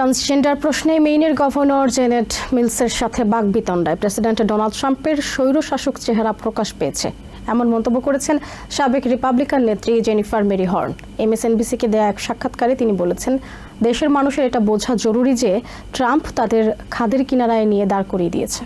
Transgender প্রশ্নে মেইনের governor জেনেট মিলসের সাথে বাগবিতণ্ডায় president Donald ট্রাম্পের স্বৈরশাসক চেহারা প্রকাশ পেয়েছে। এমন মন্তব্য করেছেন সাবেক রিপাবলিকান নেত্রী জেনিফার মেরি হর্ন। এমএসএনবিসিকে দেয়া এক সাক্ষাৎকারে তিনি বলেছেন, দেশের মানুষের এটা বোঝা জরুরি যে ট্রাম্প তাদের খাদের কিনারায় নিয়ে দাঁড় করিয়ে দিয়েছে।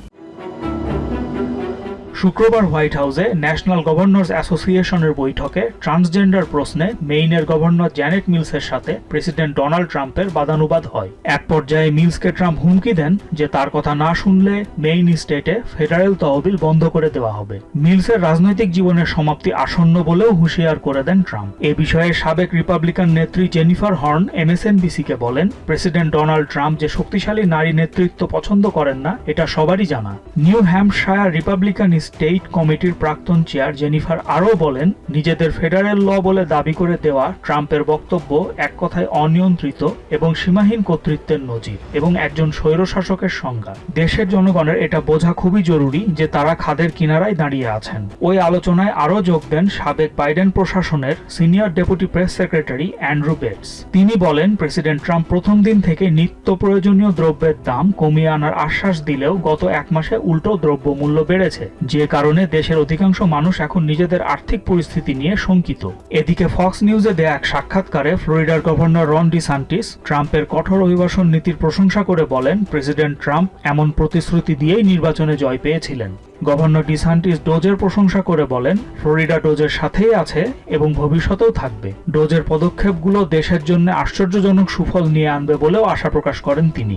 শুক্রবার হোয়াইট হাউসে ন্যাশনাল গভর্নর্স অ্যাসোসিয়েশনের বৈঠকে ট্রান্সজেন্ডার প্রশ্নে মেইনের গভর্নর জ্যানেট মিলসের সাথে প্রেসিডেন্ট ডোনাল্ড ট্রাম্পের বাদানুবাদ হয়। এক পর্যায়ে মিলসকে ট্রাম্প হুমকি দেন যে তার কথা না শুনলে মেইন স্টেটে ফেডারেল তহবিল বন্ধ করে দেওয়া হবে। মিলসের রাজনৈতিক জীবনের সমাপ্তি আসন্ন বলেও হুঁশিয়ার করে দেন ট্রাম্প। এ বিষয়ে সাবেক রিপাবলিকান নেত্রী জেনিফার হর্ন এমএসএনবিসিকে বলেন, প্রেসিডেন্ট ডোনাল্ড ট্রাম্প যে শক্তিশালী নারী নেতৃত্ব পছন্দ করেন না, এটা সবারই জানা। নিউ হ্যাম্পশায়ার রিপাবলিকান স্টেট কমিটির প্রাক্তন চেয়ার জেনিফার আরও বলেন, নিজেদের ফেডারেল ল বলে দাবি করে দেওয়া ট্রাম্পের বক্তব্য এক কথায় অনিয়ন্ত্রিত এবং সীমাহীন কর্তৃত্বের নজির এবং একজন স্বৈরশাসকের সংজ্ঞা। দেশের জনগণের এটা বোঝা খুবই জরুরি যে তারা খাদের কিনারায় দাঁড়িয়ে আছেন। ওই আলোচনায় আরও যোগ দেন সাবেক বাইডেন প্রশাসনের senior deputy press secretary Andrew Bates. তিনি বলেন, প্রেসিডেন্ট ট্রাম্প প্রথম দিন থেকে নিত্য প্রয়োজনীয় দ্রব্যের দাম কমিয়ে আনার আশ্বাস দিলেও গত এক মাসে উল্টো দ্রব্যমূল্য বেড়েছে যে কারণে দেশের অধিকাংশ মানুষ এখন নিজেদের আর্থিক পরিস্থিতি নিয়ে শঙ্কিত। এদিকে ফক্স নিউজে দেয়া এক সাক্ষাৎকারে ফ্লোরিডার গভর্নর রন ডিসান্টিস ট্রাম্পের কঠোর অভিবাসন নীতির প্রশংসা করে বলেন, প্রেসিডেন্ট ট্রাম্প এমন প্রতিশ্রুতি দিয়েই নির্বাচনে জয় পেয়েছিলেন। গভর্নর ডিসান্টিস ডোজের প্রশংসা করে বলেন, ফ্লোরিডা ডোজের সাথেই আছে এবং ভবিষ্যতেও থাকবে। ডোজের পদক্ষেপগুলো দেশের জন্য আশ্চর্যজনক সুফল নিয়ে আনবে বলেও আশা প্রকাশ করেন তিনি।